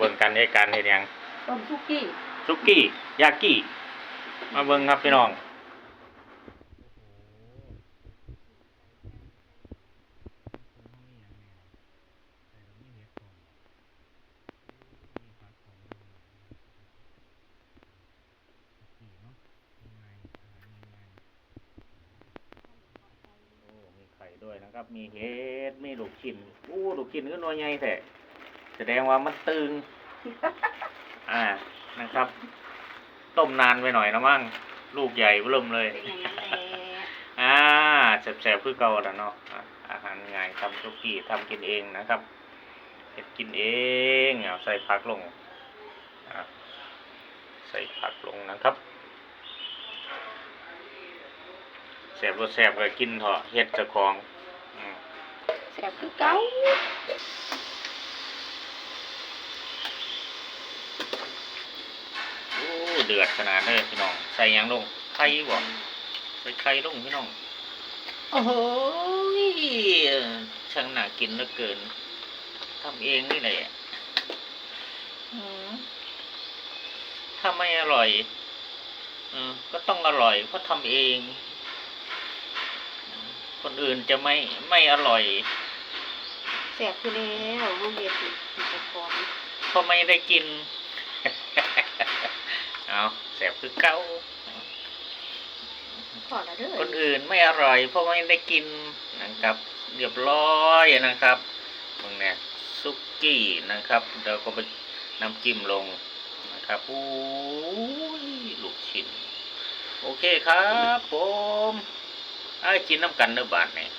เบิ่งกันในการเฮ็ดหยังต้มซุกี้ซุกี้ยากิมาเบิ่งครับพี่น้องโอ้มีไข่ด้วยนะครับ มีเห็ดมีลูกชิ้นโอ้ลูกชิ้นก็หน่วยใหญ่แท้ แสดงว่ามันตึง อ่านะครับ ต้มนานไปหน่อยนะมั่งลูกใหญ่เริ่มเลยเป็นอย่างนั้นแหละอ่าแสบๆคือเก่าแล้วเนาะอะอาหารง่ายทำซุกี้ทำกินเองนะครับเฮ็ดกินเองเอาใส่ผักลงอะใส่ผักลงนะครับแสบรสแสบก็กินเถอะเฮ็ดเจะของอืมแซ่บคือเก่า โอ้ เดือดขนาดเลยพี่น้อง ใส่หยังลงไข่บ่ใส่ไข่ลงพี่น้อง โอ้โหยช่างน่ากินเหลือเกินทำเองนี่แหละอืมถ้าไม่อร่อยเออก็ต้องอร่อยเพราะทำเอง คนอื่นจะไม่ไม่อร่อยแซ่บคือแล้วลูกเด็ดสิจะพร้อมเพราะไม่ได้กิน เอาแสบคือเก้าขอละเด้อคนอื่นไม่อร่อยเพราะไม่ได้กินนะครับเรียบร้อยนะครับมึงเนี่ยซุกี้นะครับเดี๋ยวก็ไปน้ำจิ้มลงนะครับโอ้ยลูกชิ้น โอเคครับ ผมไอ้ายกินน้ำกันเนื้อบาทเนี่ย